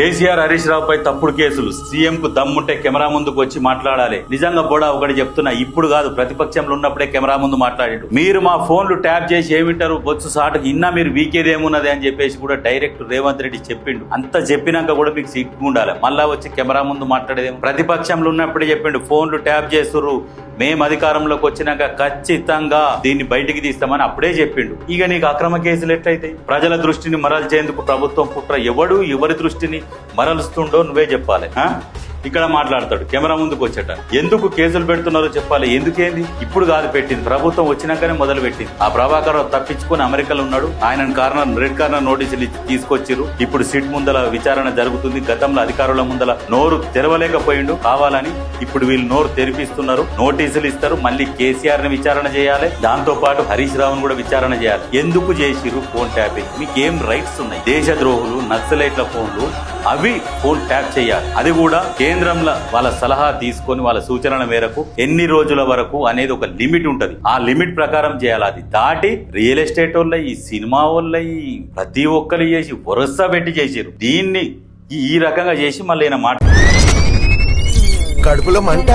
కేసీఆర్ హరీష్ రావు పై తప్పుడు కేసులు. సీఎం కు దమ్ముంటే కెమెరా ముందుకు వచ్చి మాట్లాడాలి. నిజంగా కూడా ఒకటి చెప్తున్నా ఇప్పుడు కాదు ప్రతిపక్షంలో ఉన్నప్పుడే కెమెరా ముందు మాట్లాడాడు. మీరు మా ఫోన్లు ట్యాప్ చేసి ఏమింటారు? బొచ్చు సాటుకు ఇన్నా మీరు వీకేదేమున్నది అని చెప్పేసి కూడా డైరెక్ట్ రేవంత్ రెడ్డి చెప్పిండు. అంత చెప్పినాక కూడా మీకు సిగ్గు ఉండాలి. మళ్ళా వచ్చి కెమెరా ముందు మాట్లాడేదేమో ప్రతిపక్షంలో ఉన్నప్పుడే చెప్పిండు ఫోన్లు ట్యాప్ చేస్తురు మేము అధికారంలోకి వచ్చినాక ఖచ్చితంగా దీన్ని బయటికి తీస్తామని అప్పుడే చెప్పిండు. ఇక నీకు అక్రమ కేసులు ఎట్లయితాయి? ప్రజల దృష్టిని మరల్చేందుకు ప్రభుత్వం కుట్ర ఎవడు? ఎవరి దృష్టిని? మరలుస్తుండో నువ్వే చెప్పాలి. ఆ? ఇక్కడ మాట్లాడతాడు. కెమెరా ముందుకు వచ్చేట. ఎందుకు కేసులు పెడుతున్నారో చెప్పాలి. ఎందుకేంది? ఇప్పుడు కాదు పెట్టింది. ప్రభుత్వం వచ్చినాకనే మొదలు పెట్టింది. ఆ ప్రభాకర్ రావు అమెరికాలో ఉన్నాడు. ఆయన కార్నర్ రెడ్ కార్నర్ నోటీసులు ఇచ్చి తీసుకొచ్చిర్రు. ఇప్పుడు సిట్ ముందల విచారణ జరుగుతుంది. గతంలో అధికారుల ముందల నోరు తెరవలేకపోయిండు. కావాలని ఇప్పుడు వీళ్ళు నోరు తెరిపిస్తున్నారు. నోటీసులు ఇస్తారు. మళ్ళీ కేసీఆర్ని విచారణ చేయాలి. దాంతో పాటు హరీష్ రావును కూడా విచారణ చేయాలి. ఎందుకు చేసిర్రు ఫోన్ ట్యాపింగ్? మీకు ఏం రైట్స్ ఉన్నాయి? దేశద్రోహులు నక్సలైట్ల ఫోన్లు అవి ఫోన్ ట్యాప్ చేయాలి. అది కూడా కేంద్రంలో వాళ్ళ సలహా తీసుకొని వాళ్ళ సూచనల మేరకు ఎన్ని రోజుల వరకు అనేది ఒక లిమిట్ ఉంటది. ఆ లిమిట్ ప్రకారం చేయాలి. అది దాటి రియల్ ఎస్టేట్ వాళ్ళ ఈ సినిమా వాళ్ళ ఈ ప్రతి ఒక్కరు చేసి వరుస పెట్టి చేసారు దీన్ని ఈ- రకంగా చేసి మళ్ళీ మాట కడుపులో మంట.